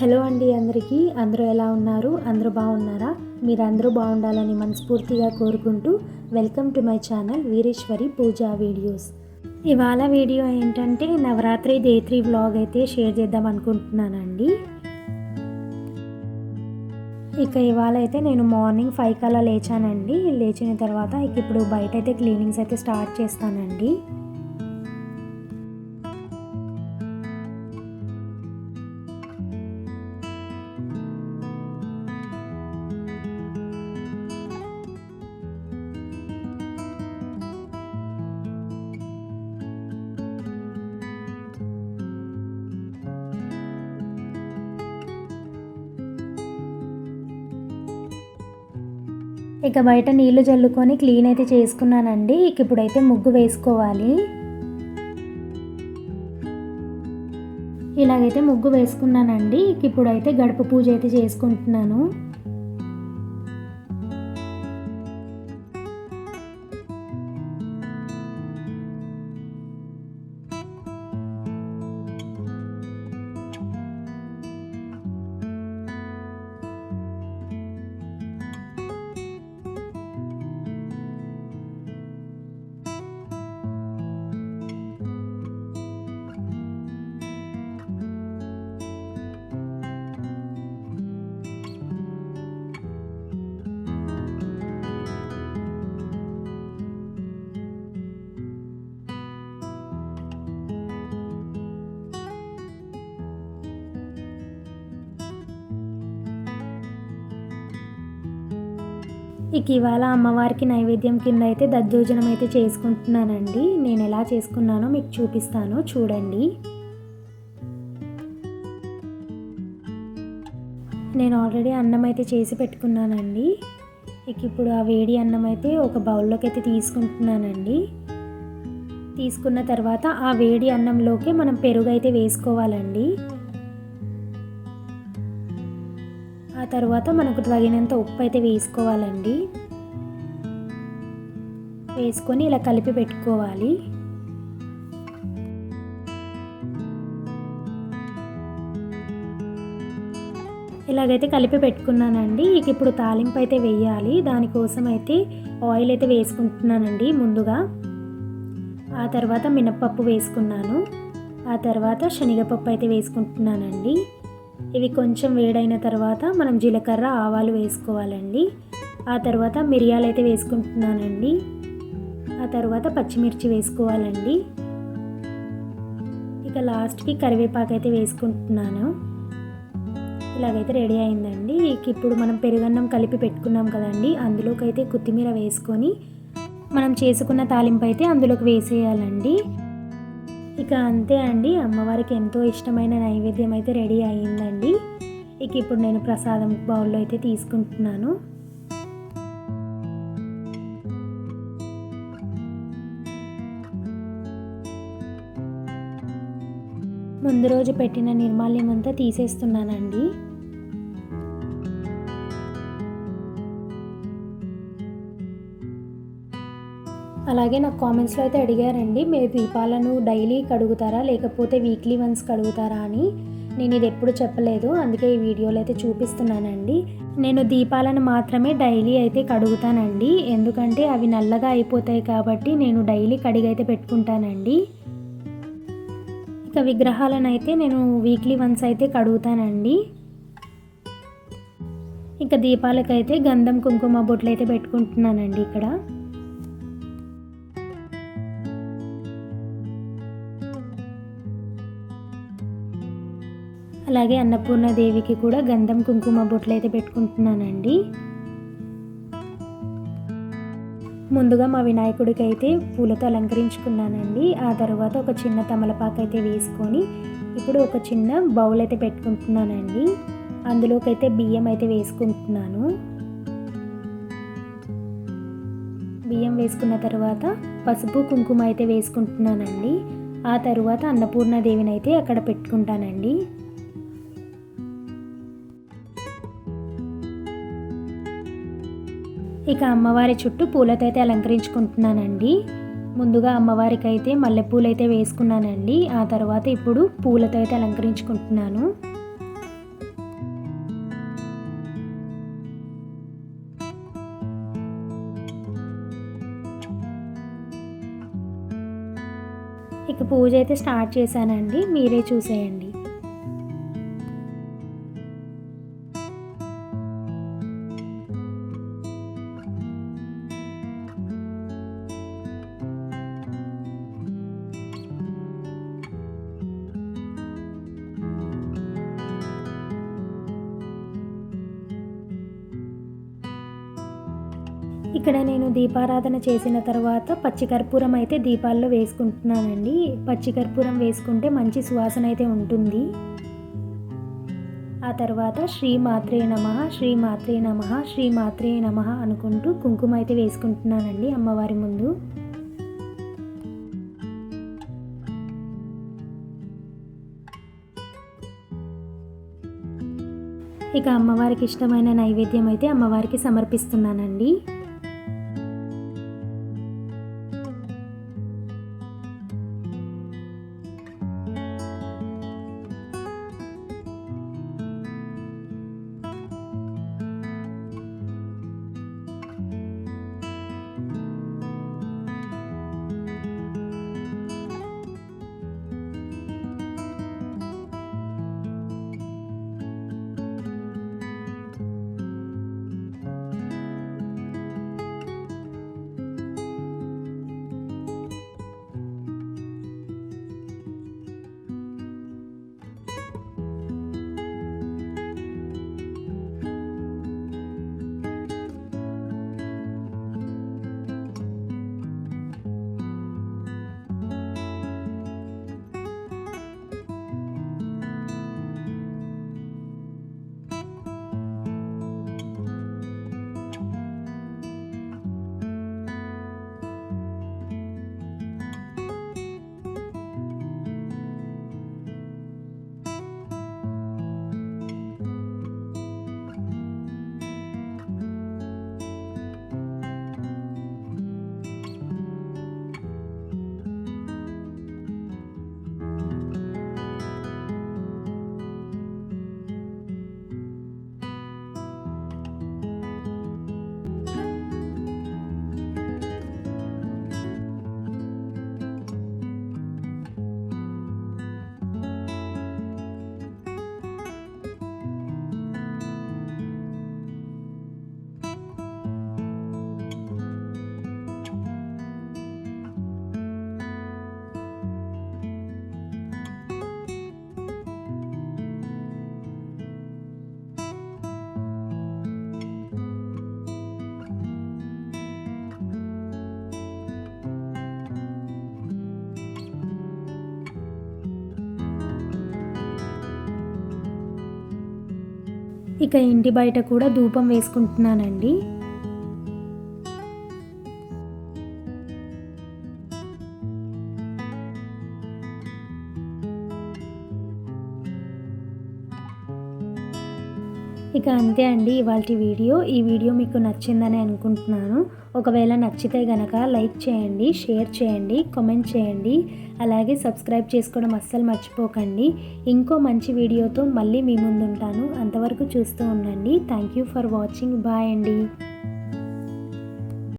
Hello అండి అందరికీ. అందరూ ఎలా ఉన్నారు? అందరూ బాగున్నారా? మీరు అందరూ బాగుండాలని మనస్ఫూర్తిగా కోరుకుంటూ welcome to my channel Veereshwari Pooja videos. ఇవాళ వీడియో ఏంటంటే నవరాత్రి డే త్రీ వ్లాగ్ అయితే షేర్ చేద్దాం అనుకుంటున్నానండి. ఇక ఇవాళ అయితే నేను మార్నింగ్ ఫైవ్ కల్లా లేచానండి. లేచిన తర్వాత ఇక ఇప్పుడు బయట అయితే క్లీనింగ్స్ అయితే స్టార్ట్ చేస్తానండి. ఇక బయట నీళ్ళు జల్లుకొని క్లీన్ అయితే చేసుకున్నానండి. ఇక ఇప్పుడైతే ముగ్గు వేసుకోవాలి. ఇలాగైతే ముగ్గు వేసుకున్నానండి. ఇక ఇప్పుడైతే గడప పూజ అయితే చేసుకుంటున్నాను. ఇక ఇవాళ అమ్మవారికి నైవేద్యం కింద అయితే దద్దోజనం అయితే చేసుకుంటున్నానండి. నేను ఎలా చేసుకున్నానో మీకు చూపిస్తాను. చూడండి. నేను ఆల్రెడీ అన్నం అయితే చేసి పెట్టుకున్నానండి. ఇక ఇప్పుడు ఆ వేడి అన్నం అయితే ఒక బౌల్లోకి అయితే తీసుకుంటున్నానండి. తీసుకున్న తర్వాత ఆ వేడి అన్నంలోకి మనం పెరుగు అయితే వేసుకోవాలండి. తర్వాత మనకు తగినంత ఉప్పు అయితే వేసుకోవాలండి. వేసుకొని ఇలా కలిపి పెట్టుకోవాలి. ఇలాగైతే కలిపి పెట్టుకున్నానండి. ఇక ఇప్పుడు తాలింపు అయితే వేయాలి. దానికోసం అయితే ఆయిల్ అయితే వేసుకుంటున్నానండి ముందుగా. ఆ తర్వాత మినప్పప్పు వేసుకున్నాను. ఆ తర్వాత శనగపప్పు అయితే వేసుకుంటున్నానండి. ఇవి కొంచెం వేడైన తర్వాత మనం జీలకర్ర ఆవాలు వేసుకోవాలండి. ఆ తర్వాత మిరియాలు అయితే వేసుకుంటున్నానండి. ఆ తర్వాత పచ్చిమిర్చి వేసుకోవాలండి. ఇక లాస్ట్కి కరివేపాకు అయితే వేసుకుంటున్నాను. ఇలాగైతే రెడీ అయిందండి. ఇక ఇప్పుడు మనం పెరుగన్నం కలిపి పెట్టుకున్నాం కదండి అందులోకి అయితే కొత్తిమీర వేసుకొని మనం చేసుకున్న తాలింపు అయితే అందులోకి వేసేయాలండి. ఇక అంతే అండి. అమ్మవారికి ఎంతో ఇష్టమైన నైవేద్యం అయితే రెడీ అయ్యిందండి. ఇక ఇప్పుడు నేను ప్రసాదం బౌల్లో అయితే తీసుకుంటున్నాను. ముందు రోజు పెట్టిన నిర్మాల్యం అంతా తీసేస్తున్నానండి. అలాగే నాకు కామెంట్స్లో అయితే అడిగారండి మీరు దీపాలను డైలీ కడుగుతారా? లేకపోతే వీక్లీ వన్స్ కడుగుతారా? అని. నేను ఇది ఎప్పుడు చెప్పలేదు అందుకే ఈ వీడియోలో అయితే చూపిస్తున్నానండి. నేను దీపాలను మాత్రమే డైలీ అయితే కడుగుతానండి. ఎందుకంటే అవి నల్లగా అయిపోతాయి కాబట్టి నేను డైలీ కడిగైతే పెట్టుకుంటానండి. ఇక విగ్రహాలను అయితే నేను వీక్లీ వన్స్ అయితే కడుగుతానండి. ఇక దీపాలకైతే గంధం కుంకుమ బొట్లు అయితే పెట్టుకుంటున్నానండి ఇక్కడ. అలాగే అన్నపూర్ణదేవికి కూడా గంధం కుంకుమ బొట్లు అయితే పెట్టుకుంటున్నానండి. ముందుగా మా వినాయకుడికి అయితే పూలతో అలంకరించుకున్నానండి. ఆ తర్వాత ఒక చిన్న తమలపాకు అయితే వేసుకొని ఇప్పుడు ఒక చిన్న బౌల్ అయితే పెట్టుకుంటున్నానండి. అందులోకైతే బియ్యం అయితే వేసుకుంటున్నాను. బియ్యం వేసుకున్న తర్వాత పసుపు కుంకుమ అయితే వేసుకుంటున్నానండి. ఆ తర్వాత అన్నపూర్ణదేవిని అయితే అక్కడ పెట్టుకుంటానండి. ఇక అమ్మవారి చుట్టూ పూలతో అయితే అలంకరించుకుంటున్నానండి. ముందుగా అమ్మవారికి అయితే మల్లెపూలు అయితే వేసుకున్నానండి. ఆ తర్వాత ఇప్పుడు పూలతో అయితే అలంకరించుకుంటున్నాను. ఇక పూజ అయితే స్టార్ట్ చేశానండి. మీరే చూసేయండి. ఇక్కడ నేను దీపారాధన చేసిన తర్వాత పచ్చికర్పూరం అయితే దీపాల్లో వేసుకుంటున్నానండి. పచ్చికర్పూరం వేసుకుంటే మంచి సువాసన అయితే ఉంటుంది. ఆ తర్వాత శ్రీ మాత్రే నమ శ్రీ మాత్రే నమ శ్రీ మాత్రే నమ అనుకుంటూ కుంకుమ అయితే వేసుకుంటున్నానండి అమ్మవారి ముందు. ఇక అమ్మవారికి ఇష్టమైన నైవేద్యం అయితే అమ్మవారికి సమర్పిస్తున్నానండి. ఇక ఇంటి బయట కూడా ధూపం వేసుకుంటున్నానండి. ఇక అంతే అండి ఇవాళ వీడియో. ఈ వీడియో మీకు నచ్చిందని అనుకుంటున్నాను. ఒకవేళ నచ్చితే గనక లైక్ చేయండి షేర్ చేయండి కామెంట్ చేయండి. అలాగే సబ్స్క్రైబ్ చేసుకోవడం అస్సలు మర్చిపోకండి. ఇంకో మంచి వీడియోతో మళ్ళీ మీ ముందుంటాను. అంతవరకు చూస్తూ ఉండండి. Thank you for watching bye అండి.